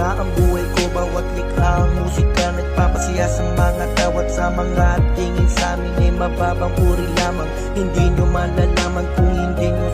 mahalaga ang buhay ko. Bawat likha ang musika Nagpapasaya sa mga tawat Sa mga tingin sa amin ay mababang uri lamang. Hindi nyo malalaman kung hindi nyo